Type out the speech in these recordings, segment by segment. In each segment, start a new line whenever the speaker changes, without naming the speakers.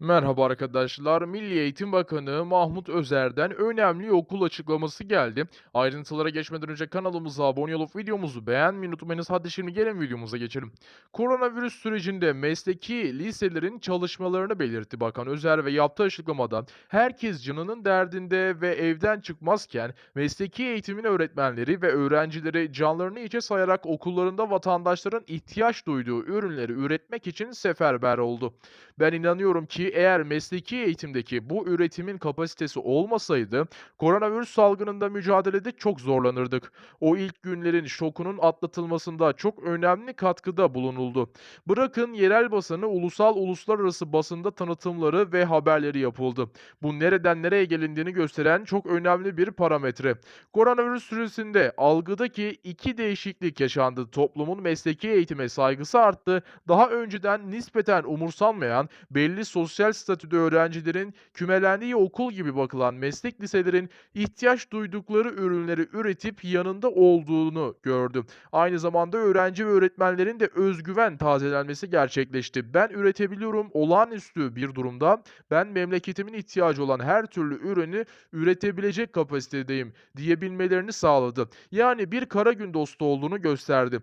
Merhaba arkadaşlar. Milli Eğitim Bakanı Mahmut Özer'den önemli okul açıklaması geldi. Ayrıntılara geçmeden önce kanalımıza abone olup videomuzu beğenmeyi unutmayınız. Hadi şimdi gelin videomuza geçelim. Koronavirüs sürecinde mesleki liselerin çalışmalarını belirtti Bakan Özer ve yaptığı açıklamada herkes canının derdinde ve evden çıkmazken mesleki eğitimin öğretmenleri ve öğrencileri canlarını içe sayarak okullarında vatandaşların ihtiyaç duyduğu ürünleri üretmek için seferber oldu. Ben inanıyorum ki eğer mesleki eğitimdeki bu üretimin kapasitesi olmasaydı koronavirüs salgınında mücadelede çok zorlanırdık. O ilk günlerin şokunun atlatılmasında çok önemli katkıda bulunuldu. Bırakın yerel basını ulusal uluslararası basında tanıtımları ve haberleri yapıldı. Bu nereden nereye gelindiğini gösteren çok önemli bir parametre. Koronavirüs süresinde algıdaki iki değişiklik yaşandı. Toplumun mesleki eğitime saygısı arttı. Daha önceden nispeten umursanmayan belli sosyal statüde öğrencilerin kümelendiği okul gibi bakılan meslek liselerin ihtiyaç duydukları ürünleri üretip yanında olduğunu gördüm. Aynı zamanda öğrenci ve öğretmenlerin de özgüven tazelenmesi gerçekleşti. Ben üretebiliyorum olağanüstü bir durumda ben memleketimin ihtiyacı olan her türlü ürünü üretebilecek kapasitedeyim diyebilmelerini sağladı. Yani bir kara gün dostu olduğunu gösterdi.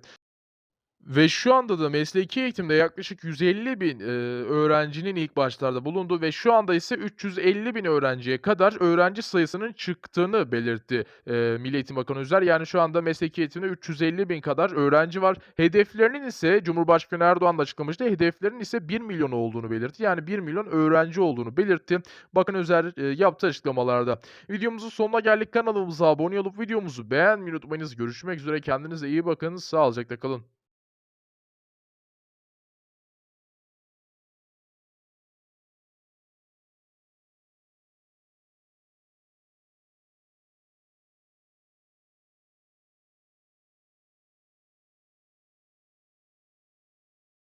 Ve şu anda da mesleki eğitimde yaklaşık 150 bin eee, öğrencinin ilk başlarda bulunduğu ve şu anda ise 350 bin öğrenciye kadar öğrenci sayısının çıktığını belirtti eee, Milli Eğitim Bakanı Özer. Yani şu anda mesleki eğitimde 350 bin kadar öğrenci var. Hedeflerinin ise Cumhurbaşkanı Erdoğan da açıklamıştı. Hedeflerinin ise 1 milyon olduğunu belirtti. Yani 1 milyon öğrenci olduğunu belirtti. Bakan Özer eee, yaptığı açıklamalarda. Videomuzun sonuna geldik. Kanalımıza abone olup videomuzu beğenmeyi unutmayınız. Görüşmek üzere. Kendinize iyi bakın. Sağlıcakla kalın.